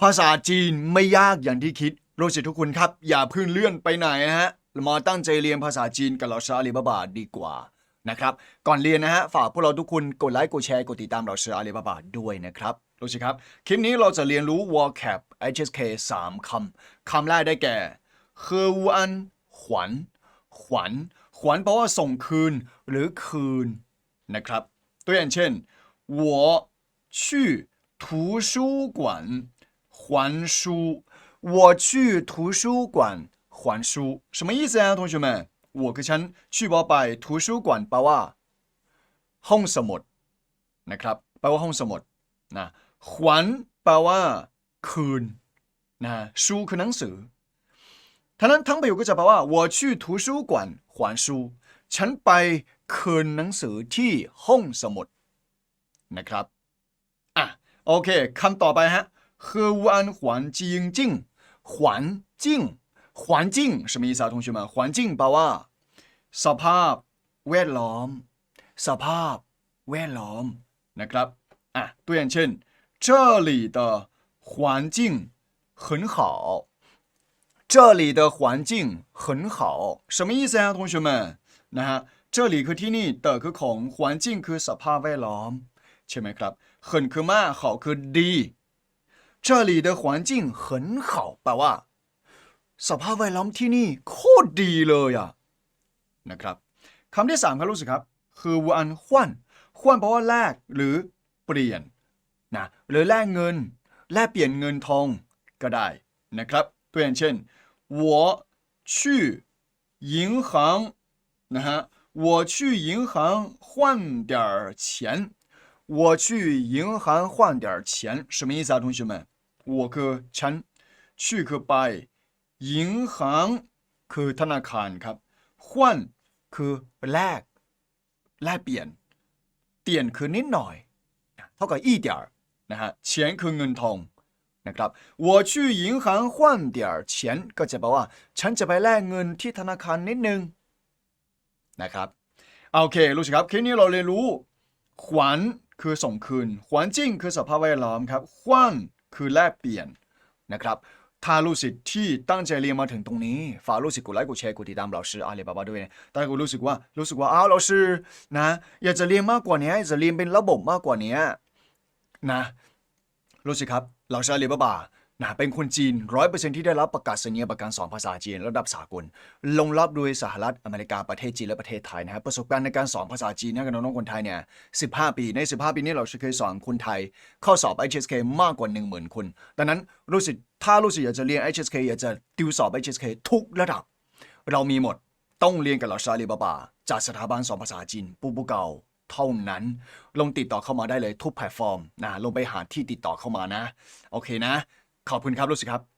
ภาษาจีนไม่ยากอย่างที่คิดรู้สิทุกคนครับ อย่าเพิ่งเลื่อนไปไหนนะฮะมาตั้งใจเรียนภาษาจีนกับเราชาลีบาบาดีกว่านะครับ ก่อนเรียนนะฮะฝากพวกเราทุกคนกดไลค์กดแชร์กดติดตามเราชาลีบาบาด้วยนะครับรู้สิครับ คลิปนี้เราจะเรียนรู้ vocab HSK 3คำคำแรกได้แก่เควันขวัญขวัญขวัญแปลว่าส่งคืน หรือคืนนะครับ ตัวอย่างเช่น我去图书馆 还书我去图书馆还书什么意思啊同学们我คือฉัน去บอไป图书馆แปลว่าห้องสมุดนะครับแปลว่าห้องสมุดนะขวัญแปลว่า คืนนะ书คือหนังสือทั้งนั้นทั้งประโยคก็จะแปลว่า我去图书馆还书ฉันไปคืนหนังสือที่ห้องสมุดนะครับ อ่ะโอเคคำต่อไปฮะ 喝完环境境环境环境什么意思啊，同学们？环境แปลว่าสภาพ แวดล้อม สภาพ แวดล้อมนะครับอ่ะตัวอย่างเช่น这里的环境很好这里的环境很好什么意思啊，同学们？นะฮะ这里คือที่นี่เตอคือของ环境คือสภาพแวดล้อม ใช่ไหมครับ很คือมาก好คือดี 这里的环境很好แปลว่า สภาพแวดล้อมที่นี่โคตรดีเลยอะนะครับคำที่สามครับรู้สึกครับ คือวันขวัญขวัญแปลว่าแลกหรือเปลี่ยนนะหรือแลกเงิน แลกเปลี่ยนเงินทองก็ได้นะครับ ตัวอย่างเช่น我去银行นะฮะ我去银行换点儿钱我去银行换点儿钱什么意思啊同学们 我คือฉัน去คือไป 银行คือธนาคารครับ换คือแลกแลกเปลี่ยน เปลี่ยนคือนิดหน่อย เท่ากับอีเดียร์นะฮะเฉียนคือเงินทองนะครับ我去银行换点儿钱ก็จะแปลว่า ฉันจะไปแลกเงินที่ธนาคารนิดนึงนะครับโอเครู้สิครับคลิปนี้เราเรียนรู้ ขวัญคือส่งคืนขวัญจิ้งคือสภาพแวดล้อมครับขวัญ คือแลกเปลี่ยนนะครับถ้ารู้สึกที่ตั้งใจเรียนมาถึงตรงนี้ ฝากรู้สึกกดไลค์กดแชร์กดติดตามเราชื่ออาลีบาบาด้วยนะถ้าคุณรู้สึกว่ารู้สึกว่าอ้าวเราชื่อนะ อยากจะเรียนมากกว่านี้อยากจะเรียนเป็นระบบมากกว่านี้นะ รู้สึกครับ เราชาลีบาบา นะเป็นคนจีนร้อยเปอร์เซ็นที่ได้รับประกาศนียบัตรการสอนภาษาจีนระดับสากล ลงรับโดยสหรัฐอเมริกาประเทศจีนและประเทศไทยนะครับประสบการณ์ในการสอนภาษาจีนให้กับน้องๆคนไทยเนี่ย15 ปีใน 15 ปีนี้เราเคยสอนคนไทย เข้าสอบ HSK มากกว่า 10,000 คน ดังนั้นรู้สึกถ้ารู้สึกอยากจะเรียน HSK อยากจะติวสอบ HSK ทุกระดับ เรามีหมดต้องเรียนกับเราชาลีบาบาจากสถาบันสอนภาษาจีนปูปูเกาเท่านั้น ลงติดต่อเข้ามาได้เลยทุกแพลตฟอร์มนะลงไปหาที่ติดต่อเข้ามานะ โอเคนะ ขอบคุณครับรู้สึกครับ